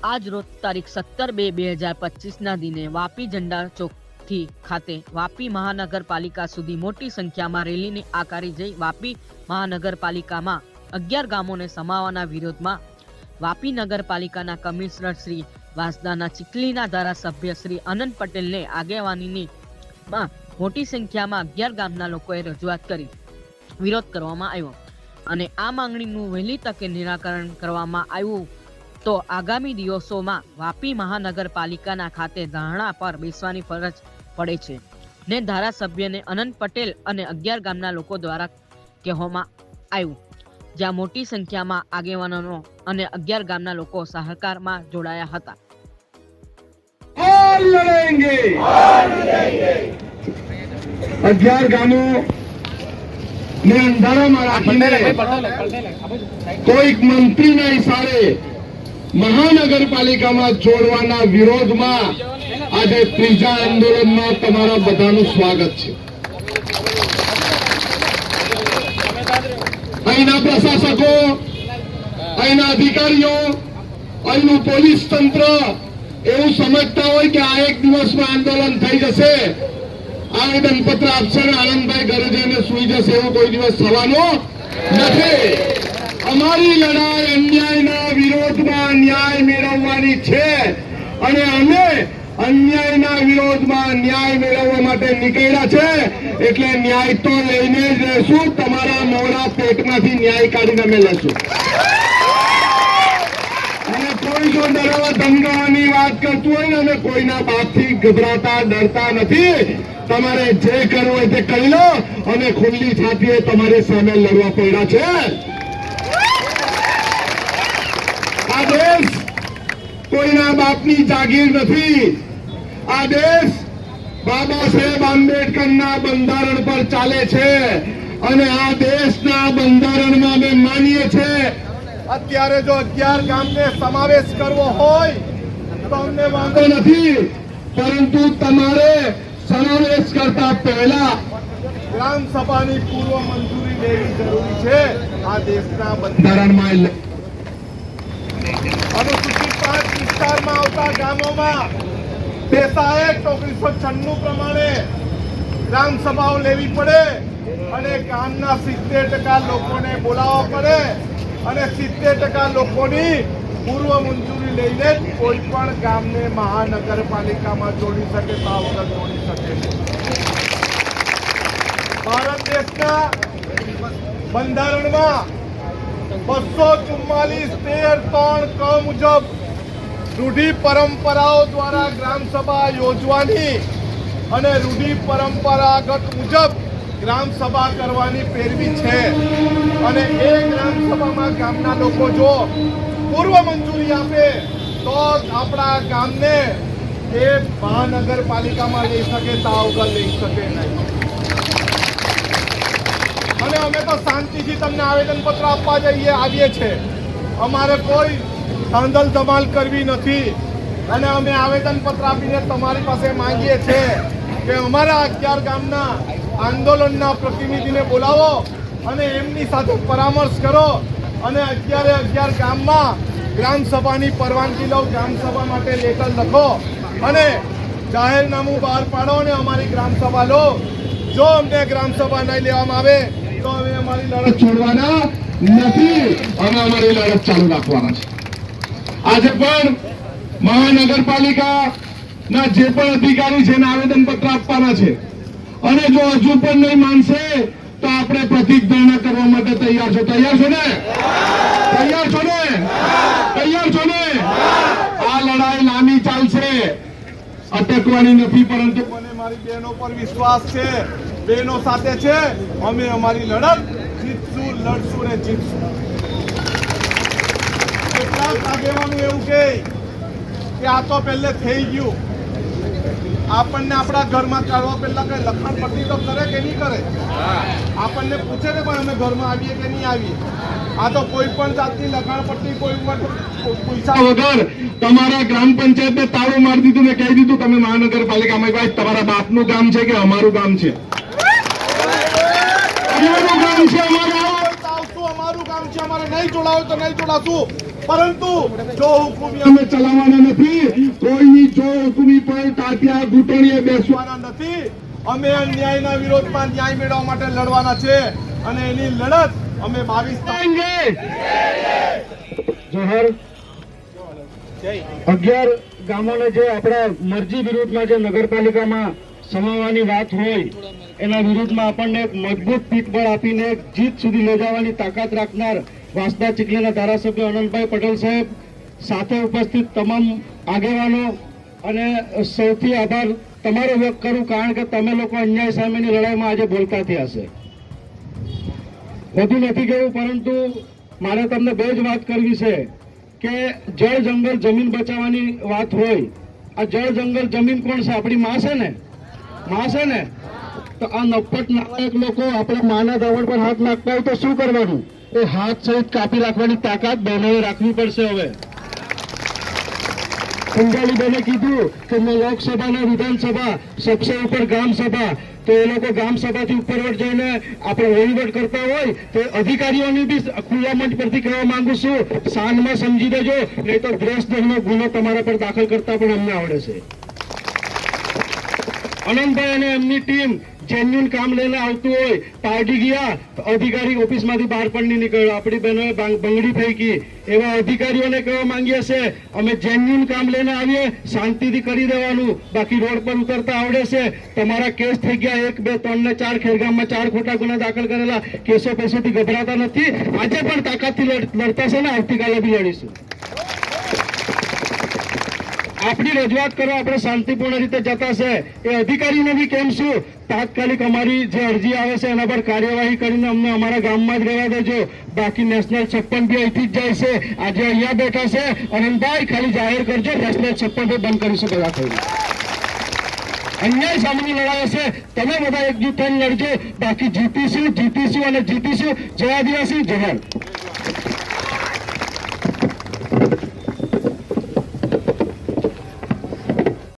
આજ રોજ તારીખ સત્તર બે બે હજાર પચીસના દિને વાપી ઝંડા ચોકથી ખાતે વાપી મહાનગરપાલિકા સુધી મોટી સંખ્યામાં રેલીને આકારી જઈ વાપી મહાનગરપાલિકામાં અગિયાર ગામોને સમાવવાના વિરોધમાં વાપી નગરપાલિકાના કમિશનર શ્રી વાસદાના ચીખલીના ધારાસભ્ય શ્રી અનંત પટેલને આગેવાનીની માં મોટી સંખ્યામાં અગિયાર ગામના લોકોએ રજૂઆત કરી વિરોધ કરવામાં આવ્યો. અને આ માંગણીનું વહેલી તકે નિરાકરણ કરવામાં આવ્યું. તો આગામી દિવસોમાં વાપી મહાનગરપાલિકાના ખાતે ધારણા પર બેસવાની ફરજ પડે છે. ને ધારાસભ્યને અનંત પટેલ અને અગિયાર ગામના લોકો દ્વારા કહેવામાં આવ્યું. જ્યાં મોટી સંખ્યામાં આગેવાનોનો અને અગિયાર ગામના લોકો સહકારમાં જોડાયા હતા. અગિયાર ગામો ને અંધારામાં રાખીને કોઈક મંત્રીના ઈશારે મહાનગરપાલિકામાં જોડવાના વિરોધમાં આજે ત્રીજા આંદોલનમાં તમારા બધાનું સ્વાગત છે. અહીંના પ્રશાસકો, અહીંના અધિકારીઓ, અહીંનું પોલીસ તંત્ર એવું સમજતા હોય કે આ એક દિવસમાં આંદોલન થઈ જશે. આવેદનપત્ર આપશે આનંદભાઈ ઘરે જઈને સુઈ જશે એવું કોઈ દિવસ થવાનું નથી. અમારી લડાઈ અન્યાયના વિરોધમાં ન્યાય મેળવવાની છે. અને અમે અન્યાયના વિરોધમાં ન્યાય મેળવવા માટે નીકળ્યા છે. એટલે ન્યાય તો લઈને જ રહેશું. તમારા મોડા પેટમાંથી ન્યાય કાઢીને અમે લઈશું. અને કોઈ જો ડરાવા ધમકાવાની વાત કરતું હોય ને, અમે કોઈના બાપથી ગભરાતા, ડરતા નથી. તમારે જે કરવું હોય તે કરી લો. અને ખુલ્લી છાતીએ તમારી સામે લડવા પડ્યા છે આ દેશ કોઈના બાપની જાગીર નથી. આ દેશ બાબા સાહેબ આંબેડકરના બંધારણ પર ચાલે છે અને આ દેશના બંધારણમાં અમે માનીએ છીએ અત્યારે જો અગિયાર ગામને સમાવેશ કરવો હોય તો અમને વાંધો નથી. પરંતુ તમારે સમાવેશ કરતા પહેલા ગ્રામ સભાની પૂર્વ મંજૂરી લેવી જરૂરી છે. આ દેશના બંધારણમાં અનુસૂચિત પાંચ વિસ્તારમાં આવતા ગામોમાં પેસા એક્ટ ઓગણીસો છન્નું પ્રમાણે ગ્રામ સભાઓ લેવી પડે અને ગામના સિત્તેર ટકા લોકોને બોલાવવા પડે અને સિત્તેર ટકા લોકોની પૂર્વ મંજૂરી લઈને કોઈ પણ ગામને મહાનગરપાલિકામાં જોડી શકે તા વગર જોડી શકે. ભારત દેશના બંધારણમાં બસો ચુમ્માલીસ તેર ત્રણ ક મુજબ રૂઢિ પરંપરાઓ દ્વારા ગ્રામ સભા યોજવાની અને રૂઢિ પરંપરાગત મુજબ ગ્રામ સભા કરવાની પેરવી છે. અને એ ગ્રામ સભામાં ગામના લોકો જો પૂર્વ મંજૂરી આપે, તો આપણા ગામને એ મહાનગરપાલિકામાં લઈ શકે તા વગર લઈ શકે નહીં. અને અમે તો શાંતિથી તમને આવેદનપત્ર આપવા જઈએ, આવીએ છે અમારે કોઈ ધાંધલ ધમાલ કરવી નથી. અને અમે આવેદનપત્ર આપીને તમારી પાસે માંગીએ છીએ કે અમારા અગિયાર ગામના આંદોલનના પ્રતિનિધિને બોલાવો અને એમની સાથે પરામર્શ કરો. અને અગિયારે અગિયાર ગામમાં ગ્રામસભાની પરવાનગી લો ગ્રામસભા માટે લેટર લખો અને જાહેરનામું બહાર પાડો અને અમારી ગ્રામસભા લો. જો અમને ગ્રામસભા નહીં લેવામાં આવે છોડવાના કરવા માટે તૈયાર છો. તૈયાર છો ને? તૈયાર છો ને? તૈયાર છો ને? આ લડાઈ લાંબી ચાલશે. અટકવાની નથી, પરંતુ મને મારી બહેનો પર વિશ્વાસ છે. બહેનો સાથે છે. અમે અમારી લડત જીતશું, લડશું ને જીતશું. કેટલાક આગેવાનો એવું કહે કે આ તો પહેલે થઈ ગયું. આપણને આપણા ઘરમાં કાઢવા પહેલા કઈ લખાણ પટ્ટી તો કરે કે નહીં કરે? આપણને પૂછે ને પણ અમે ઘરમાં આવીએ કે નહીં આવીએ? આ તો કોઈ પણ જાતની લખાણ પટ્ટી કોઈ પણ પૈસા વગર તમારા ગ્રામ પંચાયતને તાળું મારી દીધું ને કહી દીધું, તમે મહાનગરપાલિકામાં ભાઈ તમારા બાપનું ગામ છે કે અમારું ગામ છે? ગામ છે અમારું આવશું છે. અમારે નહીં જોડાવું તો નહીં જોડાશું. પરંતુ જો હુકુમી અમે ચલાવવાના નથી. કોઈની જો હુકુમી પર તાત્યા ઘૂંટણીએ બેસવાના નથી. અમે અન્યાયના વિરોધમાં ન્યાય મેળવવા માટે લડવાના છે. અને એની લડત અમે બાવીસ જોહર. અગિયાર ગામોને જે આપણા મરજી વિરુદ્ધમાં જે નગરપાલિકામાં સમાવવાની વાત હોય, એના વિરુદ્ધમાં આપણને એક મજબૂત પીઠબળ આપીને જીત સુધી લઈ જવાની તાકાત રાખનાર વાંસદા ચીખલીના ધારાસભ્ય અનંતભાઈ પટેલ સાહેબ, સાથે ઉપસ્થિત તમામ આગેવાનો અને સૌથી આભાર તમારો વ્યક્ત કરું, કારણ કે તમે લોકો અન્યાય સામેની લડાઈમાં આજે બોલતા થયા છે. વધુ નથી કહ્યું પરંતુ મારે તમને બે જ વાત કરવી છે કે જળ જંગલ જમીન બચાવવાની વાત હોય, આ જળ જંગલ જમીન કોણ છે? આપણી માં છે ને? માં છે ને, તો આ નફટ નાયક લોકો આપણે માના દાવણ પર હાથ નાખતા હોય તો શું કરવાનું? એ હાથ સહિત કાપી રાખવાની તાકાત બહેનોએ રાખવી પડશે હવે. કુંડાલી બેને કીધું કે મેં લોકસભા વિધાનસભા, સબસે ઉપર ગ્રામ સભા, તો એ લોકો ગ્રામ સભાથી ઉપરવટ જઈને આપણે વહીવટ કરતા હોય, તો અધિકારીઓની બી ખુલ્લા મંચ પરથી કહેવા માંગુ છું સાંજમાં સમજી દેજો, નહીં તો દ્વેષદેહનો ગુનો તમારા પર દાખલ કરતા પણ અમને આવડે છે. અનંતભાઈ અને એમની ટીમ જેન્યુન કામ લઈને આવતું હોય પાર્ટી ગયા અધિકારી ઓફિસમાંથી બહાર પણ નહીં નીકળ્યો. આપણી બહેનોએ બંગડી ફેંકી. એવા અધિકારીઓને કહેવા માંગીએ છે, અમે જેન્યુન કામ લઈને આવીએ, શાંતિથી કરી દેવાનું. બાકી રોડ પર ઉતરતા આવડે છે. તમારા કેસ થઈ ગયા એક, બે, ત્રણ ને ચાર, ખેરગામમાં ચાર ખોટા ગુના દાખલ કરેલા. કેસો પૈસોથી ગભરાતા નથી. આજે પણ તાકાતથી લડ- લડતા છે ને, આવતીકાલે બી લડીશું. આપણી રજૂઆત કરવા આપણે શાંતિપૂર્ણ રીતે જતા છે. એ અધિકારીને બી કેમ શું? તાત્કાલિક અમારી જે અરજી આવે છે, એના પર કાર્યવાહી કરીને અમને અમારા ગામમાં જ રહેવા દેજો. બાકી નેશનલ છપ્પન બી અહીંથી જ જાય છે. આજે અહીંયા બેઠા છે. અનંતભાઈ, ખાલી જાહેર કરજો નેશનલ છપ્પન બી બંધ કરી બધા રાખો અન્યાય સામેની લડાઈ હશે. તમે બધા એકજૂથ થઈને લડજો. બાકી જીતીશું જીતીશું અને જીતીશું. જય આદિવાસી, જય